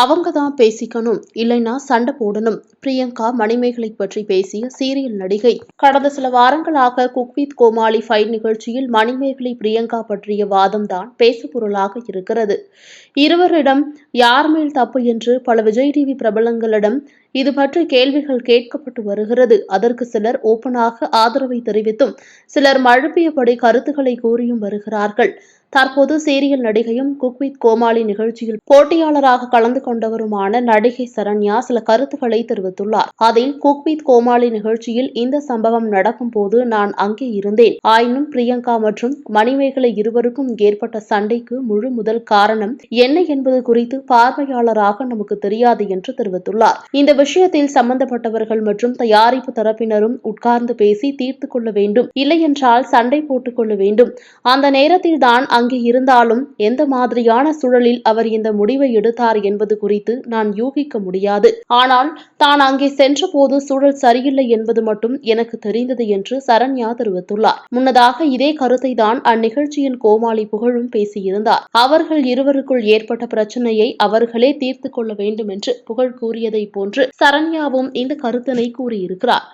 அவங்க தான் பேசிக்கணும் இல்லைன்னா சண்டை போடணும். பிரியங்கா மணிமேகலை பற்றி பேசிய சீரியல் நடிகை. கடந்த சில வாரங்களாக குக் வித் கோமாளி ஃபைட் நிகழ்ச்சியில் மணிமேகலை பிரியங்கா பற்றிய வாதம் தான் பேசுபொருளாக இருக்கிறது. இருவரிடம் யார் மேல் தப்பு என்று பல விஜய் டிவி பிரபலங்களிடம் இது பற்றி கேள்விகள் கேட்கப்பட்டு வருகிறது. அதற்கு சிலர் ஓப்பனாக ஆதரவை தெரிவித்தும் சிலர் மழுப்பியபடி கருத்துக்களை கூறியும் வருகிறார்கள். தற்போது சீரியல் நடிகையும் குக்வித் கோமாளி நிகழ்ச்சியில் போட்டியாளராக கலந்து கொண்டவருமான நடிகை சரண்யா சில கருத்துக்களை தெரிவித்துள்ளார். அதில் குக்வித் கோமாளி நிகழ்ச்சியில் இந்த சம்பவம் நடக்கும் போது நான் அங்கே இருந்தேன். ஆயினும் பிரியங்கா மற்றும் மணிமேகலை இருவருக்கும் ஏற்பட்ட சண்டைக்கு முழு முதல் காரணம் என்ன என்பது குறித்து பார்வையாளராக நமக்கு தெரியாது என்று தெரிவித்துள்ளார். இந்த விஷயத்தில் சம்பந்தப்பட்டவர்கள் மற்றும் தயாரிப்பு தரப்பினரும் உட்கார்ந்து பேசி தீர்த்து கொள்ள வேண்டும். இல்லையென்றால் சண்டை போட்டுக் கொள்ள வேண்டும். அந்த நேரத்தில் தான் அங்கு இருந்தாலும் எந்த மாதிரியான சூழலில் அவர் இந்த முடிவை எடுத்தார் என்பது குறித்து நான் யூகிக்க முடியாது. ஆனால் தான் அங்கே சென்றபோது சூழல் சரியில்லை என்பது மட்டும் எனக்கு தெரிந்தது என்று சரண்யா தெரிவித்துள்ளார். முன்னதாக இதே கருத்தை தான் அந்நிகழ்ச்சியின் கோமாளி புகழும் பேசியிருந்தார். அவர்கள் இருவருக்குள் ஏற்பட்ட பிரச்சனையை அவர்களே தீர்த்து கொள்ள வேண்டும் என்று புகழ் கூறியதை போன்று சரண்யாவும் இந்த கருத்தினை கூறியிருக்கிறார்.